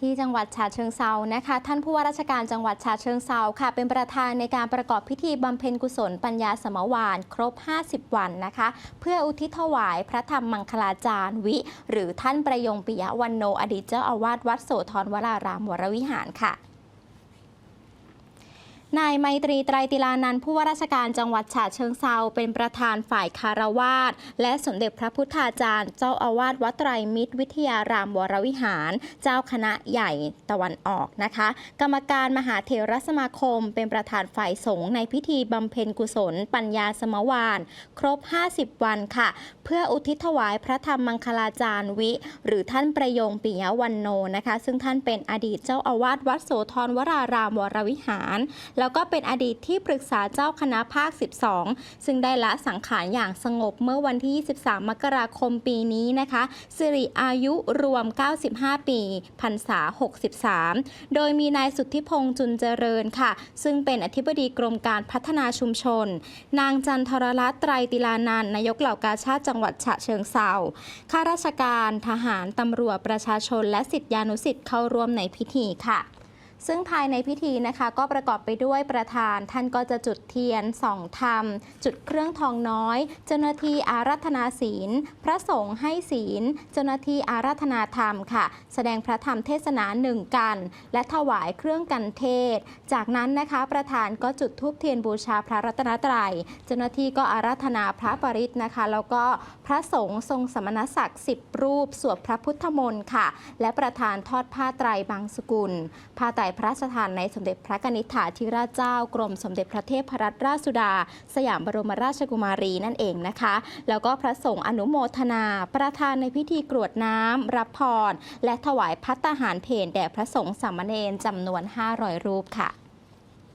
ที่จังหวัดฉะเชิงเซานะคะ ท่านผู้ว่าราชการจังหวัดฉะเชิงเซาค่ะ เป็นประธานในการประกอบพิธีบำเพ็ญกุศลปัญญาสมวานครบ 50 วันนะคะ เพื่ออุทิศถวายพระธรรมมังคลาจารย์วิ หรือท่านประยงปิยะวันโนอดีตเจ้าอาวาสวัดโสธรวรารามวรวิหารค่ะ นายไมตรีไตรติลานันผู้ว่าราชการจังหวัดฉะเชิงเซาเป็นประธานฝ่ายคารวาสและสมเด็จพระพุทธาจารย์ เจ้าอาวาสวัดไตรมิตรวิทยารามวรวิหาร เจ้าคณะใหญ่ตะวันออกนะคะ กรรมการมหาเถรสมาคม เป็นประธานฝ่ายสงฆ์ในพิธีบำเพ็ญกุศล ปัญญาสมวาน ครบ 50 วันค่ะ เพื่ออุทิศถวายพระธรรมมังคลาจารย์วิ หรือท่านประยงปิยวันโนนะคะ ซึ่งท่านเป็นอดีตเจ้าอาวาสวัดโสธรวรารามวรวิหารแล้แล้วก็เป็นอดีตที่ปรึกษาเจ้าคณะภาค 12 ซึ่งได้ละสังขารอย่างสงบเมื่อวันที่ 23 มกราคมปีนี้นะคะ สิริอายุรวม 95 ปีพรรษา 63 โดยมีนายสุทธิพงษ์จุนเจริญค่ะ ซึ่งเป็นอธิบดีกรมการพัฒนาชุมชน นางจันทรรัตน์ไตรติลานันนายกเหล่ากาชาติจังหวัดฉะเชิงเซาข้าราชการ ทหาร ตำรวจ ประชาชน และสิทธิานุสิทธิ์เข้าร่วมในพิธีค่ะ ซึ่งภายในพิธีนะคะก็ประกอบไปด้วยประธาน ท่านก็จะจุดเทียนส่องธรรม จุดเครื่องทองน้อย เจ้าหน้าที่อารัธนาศีล พระสงฆ์ให้ศีล เจ้าหน้าที่อารัธนาธรรมค่ะ แสดงพระธรรมเทศนาหนึ่งกัน และถวายเครื่องกันเทศ จากนั้นนะคะประธานก็จุดธูปเทียนบูชาพระรัตนตรัย เจ้าหน้าที่ก็อารัธนาพระปริตนะคะ แล้วก็พระสงฆ์ทรงสมณศักดิ์สิบรูปสวดพระพุทธมนต์ค่ะ และประธานทอดผ้าไตรบางสกุลผ้าไตรพระราชทานในสมเด็จพระกนิษฐาธิราชเจ้ากรมสมเด็จพระเทพรัตนราชสุดา สยามบรมราชกุมารีนั่นเองนะคะ แล้วก็พระสงฆ์อนุโมทนา ประธานในพิธีกรวดน้ำรับพร และถวายพัตตาหารเพนแด่พระสงฆ์สามเณรจำนวน 500 รูปค่ะ